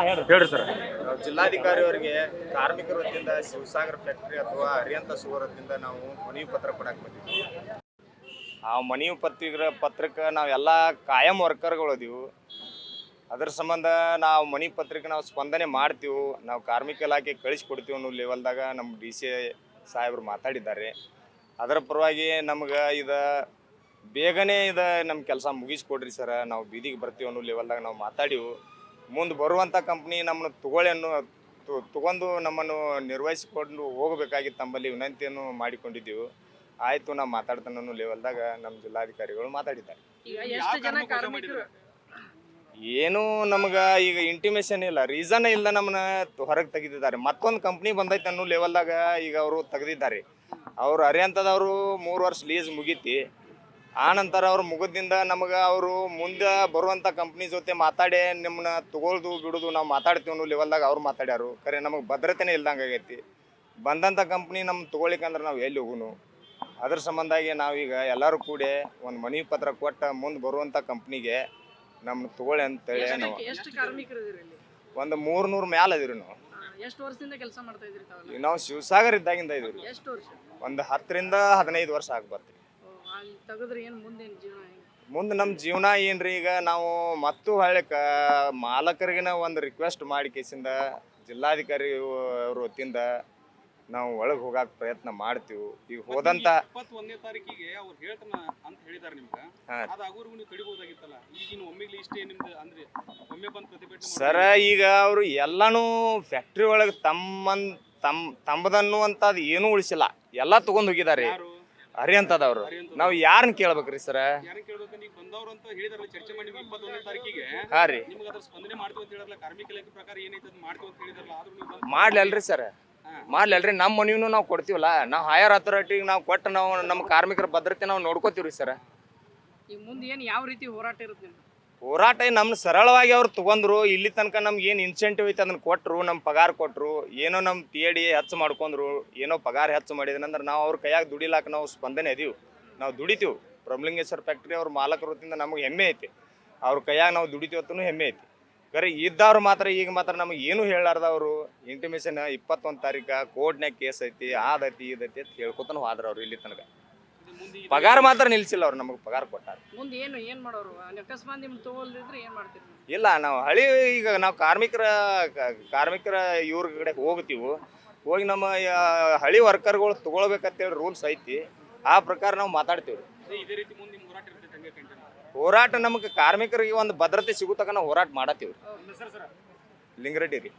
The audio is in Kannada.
ಹೇಳ್ರಿ ಸರ್. ನಾವು ಜಿಲ್ಲಾಧಿಕಾರಿ ಅವರಿಗೆ ಕಾರ್ಮಿಕರ ವತಿಯಿಂದ ಶಿವಸಾಗರ್ ಫ್ಯಾಕ್ಟರಿ ಅಥವಾ ಹರಿಯಂತ ಸುವರದಿಂದ ನಾವು ಮನವಿ ಪತ್ರ ಕೊಡಕ್ಕೆ ಬಂದಿದ್ವಿ ಆ ಮನವಿ ಪತ್ರ ಪತ್ರಕ್ಕೆ ನಾವೆಲ್ಲ ಕಾಯಂ ವರ್ಕರ್ಗಳು ಅದೀವು ಅದ್ರ ಸಂಬಂಧ ನಾವು ಮನಿ ಪತ್ರಿಕೆ ನಾವು ಸ್ಪಂದನೆ ಮಾಡ್ತೀವಿ. ನಾವು ಕಾರ್ಮಿಕ ಇಲಾಖೆ ಕಳಿಸ್ಕೊಡ್ತೀವಿ ಅನ್ನೋ ಲೆವೆಲ್ದಾಗ ನಮ್ಮ ಡಿ ಸಿ ಸಾಹೇಬರು ಮಾತಾಡಿದ್ದಾರೆ. ಅದರ ಪರವಾಗಿ ನಮ್ಗೆ ಇದು ಬೇಗನೆ ಇದು ನಮ್ಮ ಕೆಲಸ ಮುಗಿಸ್ಕೊಡ್ರಿ ಸರ್. ನಾವು ಬೀದಿಗೆ ಬರ್ತೀವಿ ಅನ್ನೋ ಲೆವೆಲ್ದಾಗ ನಾವು ಮಾತಾಡಿವು. ಮುಂದೆ ಬರುವಂಥ ಕಂಪ್ನಿ ನಮ್ಮನ್ನು ತಗೊಳ್ಳಿ ಅನ್ನೋ ತು- ತಗೊಂಡು ನಮ್ಮನ್ನು ನಿರ್ವಹಿಸಿಕೊಂಡು ಹೋಗಬೇಕಾಗಿತ್ತು ತಮ್ಮಲ್ಲಿ ವಿನಂತಿಯನ್ನು ಮಾಡಿಕೊಂಡಿದ್ದೆವು. ಆಯಿತು ನಾವು ಮಾತಾಡ್ತಾನೆ ಅನ್ನೋ ಲೆವೆಲ್ದಾಗ ನಮ್ಮ ಜಿಲ್ಲಾಧಿಕಾರಿಗಳು ಮಾತಾಡಿದ್ದಾರೆ. ಏನು ನಮ್ಗೆ ಈಗ ಇಂಟಿಮೇಷನ್ ಇಲ್ಲ ರೀಸನ್ ಇಲ್ಲ ನಮ್ಮನ್ನ ಹೊರಗೆ ತೆಗೆದಿದ್ದಾರೆ. ಮತ್ತೊಂದು ಕಂಪ್ನಿ ಬಂದೈತೆ ಅನ್ನೋ ಲೆವೆಲ್ದಾಗ ಈಗ ಅವರು ತೆಗೆದಿದ್ದಾರೆ. ಅವ್ರು ಅರಿಯಂತದವರು ಮೂರು ವರ್ಷ ಲೀಸ್ ಮುಗೀತಿ. ಆ ನಂತರ ಮುಗದಿಂದ ಮುಗಿದಿಂದ ನಮ್ಗೆ ಅವರು ಮುಂದೆ ಬರುವಂಥ ಕಂಪ್ನಿ ಜೊತೆ ಮಾತಾಡಿ ನಿಮ್ಮನ್ನ ತಗೊಳ್ದು ಬಿಡೋದು ನಾವು ಮಾತಾಡ್ತೀವಿ ಅನ್ನೋ ಲೆವೆಲ್ದಾಗ ಅವ್ರು ಮಾತಾಡ್ಯಾರು. ಖರೆ ನಮಗೆ ಭದ್ರತೆನೇ ಇಲ್ದಂಗೆ ಆಗೈತಿ. ಬಂದಂಥ ಕಂಪ್ನಿ ನಮ್ಮ ತಗೊಳ್ಳಿಕ್ಕಂದ್ರೆ ನಾವು ಎಲ್ಲಿ ಹೋಗುನು? ಅದ್ರ ಸಂಬಂಧಾಗಿ ನಾವೀಗ ಎಲ್ಲರೂ ಕೂಡಿ ಒಂದು ಮನವಿ ಪತ್ರ ಕೊಟ್ಟು ಮುಂದೆ ಬರುವಂಥ ಕಂಪ್ನಿಗೆ ನಮ್ಮನ್ನ ತಗೊಳ್ಳಿ ಅಂತೇಳಿ ನಾವು. ಒಂದು ಮೂರು ನೂರು ಮ್ಯಾಲ ಅದೀವಿ ನಾವು. ಎಷ್ಟು ವರ್ಷದಿಂದ ಕೆಲಸ ಮಾಡ್ತಾ ಇದ್ರಿ ನಾವು ಶಿವಸಾಗರ್ ಇದ್ದಾಗಿಂದ ಇದೀವಿ. ಎಷ್ಟು ವರ್ಷ? ಒಂದು ಹತ್ತರಿಂದ ಹದಿನೈದು ವರ್ಷ ಆಗಿ ಬರ್ತೀವಿ ಓ, ಅಲ್ಲಿ ತೆಗೆದ್ರೆ ಏನು ಮುಂದೇನು ಜೀವನ ಹೆಂಗೆ? ಮುಂದೆ ನಮ್ಮ ಜೀವನ ಏನ್ರಿ ಈಗ ನಾವು ಮತ್ತು ಹಳ್ಳಕ ಮಾಲಕರಿಗಿನ ಒಂದು ರಿಕ್ವೆಸ್ಟ್ ಮಾಡಿ ಕೇಸಿಂದ ಜಿಲ್ಲಾಧಿಕಾರಿ ಅವ್ರ ವತಿಯಿಂದ ನಾವು ಒಳಗೆ ಹೋಗಾಕ ಪ್ರಯತ್ನ ಮಾಡ್ತೀವಿ. ಈಗ ಹೋದಂತ ಇಪ್ಪತ್ತೊಂದನೇ ತಾರೀಕಿಗೆ ಅವ್ರು ಹೇಳ್ತಾನ ಅಂತ ಹೇಳಿದಾರೆ ನಿಮ್ಗೆ. ಹಾ. ಅದಾಗೋರ್ಗು ನೀವು ಕಡಿಬಹುದಾಗಿತ್ತಲ್ಲ ಈಗಿನ ಒಮ್ಮೆಗ್ಲಿ ಇಷ್ಟೇ ನಿಮ್ದು ಅಂದ್ರೆ ಒಮ್ಮೆ ಬಂದು ಪ್ರತಿಭಟನೆ ಸರ ಈಗ ಅವರು ಎಲ್ಲಾನು ಫ್ಯಾಕ್ಟ್ರಿ ಒಳಗೆ ತಮ್ಮನ್ ಅಂತ ತಮ್ಮದನ್ನುವಂಥದ್ದು ಏನೂ ಉಳಿಸಿಲ್ಲ. ಎಲ್ಲ ತಗೊಂಡ್ ಹೋಗಿದ್ದಾರೆ ಯಾರು? ಅರಿಯಂತದವ್ರು. ನಾವು ಯಾರನ್ನ ಕೇಳ್ಬೇಕ್ರಿ ಸರ್? ಯಾರನ್ನ ಕೇಳ್ಬೇಕು? ನೀವು ಬಂದವ್ರು ಅಂತ ಹೇಳಿದಾರಲ್ಲ ಚರ್ಚೆ ಮಾಡಿ ನೀವು ಇಪ್ಪತ್ತೊಂದನೇ ತಾರೀಕಿಗೆ. ಹಾ ರೀ. ಮಾಡ್ಲಲ್ರಿ ಸರ್. ಮಾಡ್ಲಲ್ರಿ ನಮ್ಮ ಮನಿನೂ ನಾವು ಕೊಡ್ತೀವಲ್ಲ. ನಾವು ಹೈಯರ್ ಅಥಾರಿಟಿಗೆ ನಾವು ಕೊಟ್ಟು ನಾವು ನಮ್ಮ ಕಾರ್ಮಿಕರ ಭದ್ರತೆ ನಾವು ನೋಡ್ಕೋತೀವ್ರಿ ಸರ್. ಈಗ ಮುಂದೆ ಏನು ಯಾವ ರೀತಿ ಹೋರಾಟ ಇರುತ್ತೆ ಹೋರಾಟ ನಮ್ಮ ಸರಳವಾಗಿ ಅವ್ರು ತಗೊಂಡ್ರು ಇಲ್ಲಿ ತನಕ ನಮ್ಗೆ ಏನು ಇನ್ಸೆಂಟಿವ್ ಐತೆ ಅದನ್ನ ಕೊಟ್ಟರು ನಮ್ಮ ಪಗಾರ ಕೊಟ್ಟರು ಏನೋ ನಮ್ಮ ಪಿ ಎ ಡಿ ಹೆಚ್ಚು ಮಾಡ್ಕೊಂಡ್ರು ಏನೋ ಪಗಾರ ಹೆಚ್ಚು ಮಾಡಿದ್ರಂದ್ರೆ ನಾವು ಅವ್ರ ಕೈಯಾಗ ದುಡಿಲಾಕ ನಾವು ಸ್ಪಂದನೆ ಇದೀವಿ. ನಾವು ದುಡಿತೀವಿ. ಪ್ರಭಲಿಂಗೇಶ್ವರ ಫ್ಯಾಕ್ಟ್ರಿ ಅವ್ರ ಮಾಲಕರ ವತಿಯಿಂದ ನಮಗೆ ಹೆಮ್ಮೆ ಐತಿ. ಅವ್ರ ಕೈಯಾಗ ನಾವು ದುಡಿತೀವಿ ಅಂತನೂ ಹೆಮ್ಮೆ ಐತಿ. ಖರೆ, ಇದ್ದವ್ರು ಮಾತ್ರ ಈಗ ಮಾತ್ರ ನಮಗೆ ಏನು ಹೇಳಾರ್ದವ್ರು ಇಂಟಿಮೇಷನ್ ಇಪ್ಪತ್ತೊಂದು ತಾರೀಕ ಕೋರ್ಟ್ನಾಗ ಕೇಸ್ ಐತಿ ಆದೈತಿ ಇದೈತಿ ಅಂತ ಹೇಳ್ಕೊತಾನು ಹೋದ್ರ ಅವ್ರು ಇಲ್ಲಿ ತನಕ. ಪಗಾರ ಮಾತ್ರ ನಿಲ್ಸಿಲ್ಲ ಅವ್ರು ನಮಗೆ ಪಗಾರ ಕೊಟ್ಟಾರ. ಮುಂದೆ ಏನು ಏನು ಮಾಡೋರು? ಅಲ್ಲಿ ಅಕಸ್ಮಾತ್ ನಿಮ್ಗೆ ತಗೊಳ್ದಿದ್ರೆ ಏನು ಮಾಡ್ತೀರಿ? ಇಲ್ಲ ನಾವು ಹಳಿ ಈಗ ನಾವು ಕಾರ್ಮಿಕರ ಕ- ಕಾರ್ಮಿಕರ ಇವ್ರ ಕಡೆ ಹೋಗ್ತೀವಿ. ಹೋಗಿ ನಮ್ಮ ಯಾ- ಹಳಿ ವರ್ಕರ್ಗಳು ತಗೊಳ್ಬೇಕಂತೇಳಿ ರೂಲ್ಸ್ ಐತಿ. ಆ ಪ್ರಕಾರ ನಾವು ಮಾತಾಡ್ತೀವಿ ಇದೇ ರೀತಿ ಮುಂದೆ ನಿಮ್ಗೆ ಹೋರಾಟ ಇರ್ತೈತೆ ಹಂಗೆ ಕಂಟಿನ್ಯೂ ಹೋರಾಟ ನಮಗೆ ಕಾರ್ಮಿಕರಿಗೆ ಒಂದು ಭದ್ರತೆ ಸಿಗುತ್ತಕ ನಾವು ಹೋರಾಟ ಮಾಡತ್ತೀವಿ ಸರ್ ಸರ್? ಲಿಂಗರೆಡ್ಡಿ ರೀ.